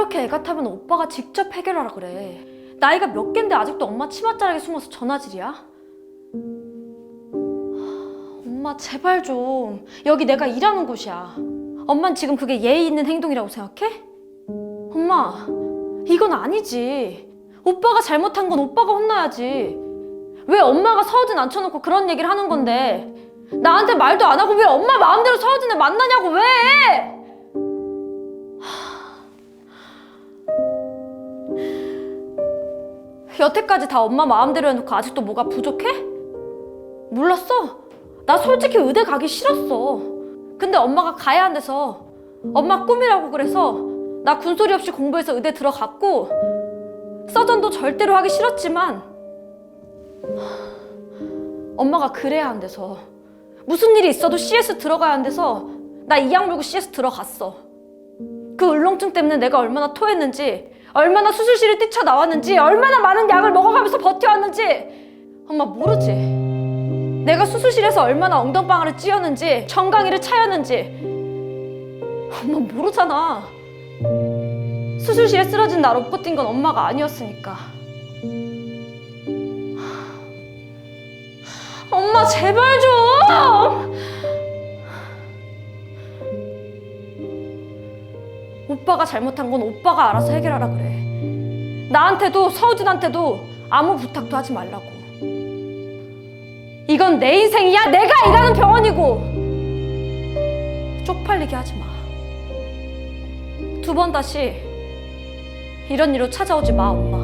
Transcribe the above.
그렇게 애가 타면 오빠가 직접 해결하라 그래. 나이가 몇 갠데 아직도 엄마 치맛자락에 숨어서 전화질이야? 엄마 제발 좀 여기 내가 일하는 곳이야. 엄만 지금 그게 예의 있는 행동이라고 생각해? 엄마 이건 아니지. 오빠가 잘못한 건 오빠가 혼나야지. 왜 엄마가 서우진 앉혀놓고 그런 얘기를 하는 건데 나한테 말도 안 하고 왜 엄마 마음대로 서우진을 만나냐고 왜? 여태까지 다 엄마 마음대로 해놓고 아직도 뭐가 부족해? 몰랐어. 나 솔직히 의대 가기 싫었어. 근데 엄마가 가야 한대서 엄마 꿈이라고 그래서 나 군소리 없이 공부해서 의대 들어갔고 서전도 절대로 하기 싫었지만 엄마가 그래야 한대서 무슨 일이 있어도 CS 들어가야 한대서 나 이악 물고 CS 들어갔어. 그 울렁증 때문에 내가 얼마나 토했는지, 얼마나 수술실을 뛰쳐나왔는지, 얼마나 많은 약을 먹어가면서 버텨왔는지 엄마 모르지. 내가 수술실에서 얼마나 엉덩방아를 찧었는지, 정강이를 차였는지 엄마 모르잖아. 수술실에 쓰러진 날못 버틴 건 엄마가 아니었으니까. 엄마 제발 좀! 오빠가 잘못한 건 오빠가 알아서 해결하라 그래. 나한테도 서우진한테도 아무 부탁도 하지 말라고. 이건 내 인생이야. 내가 일하는 병원이고. 쪽팔리게 하지 마. 두 번 다시 이런 일로 찾아오지 마, 엄마.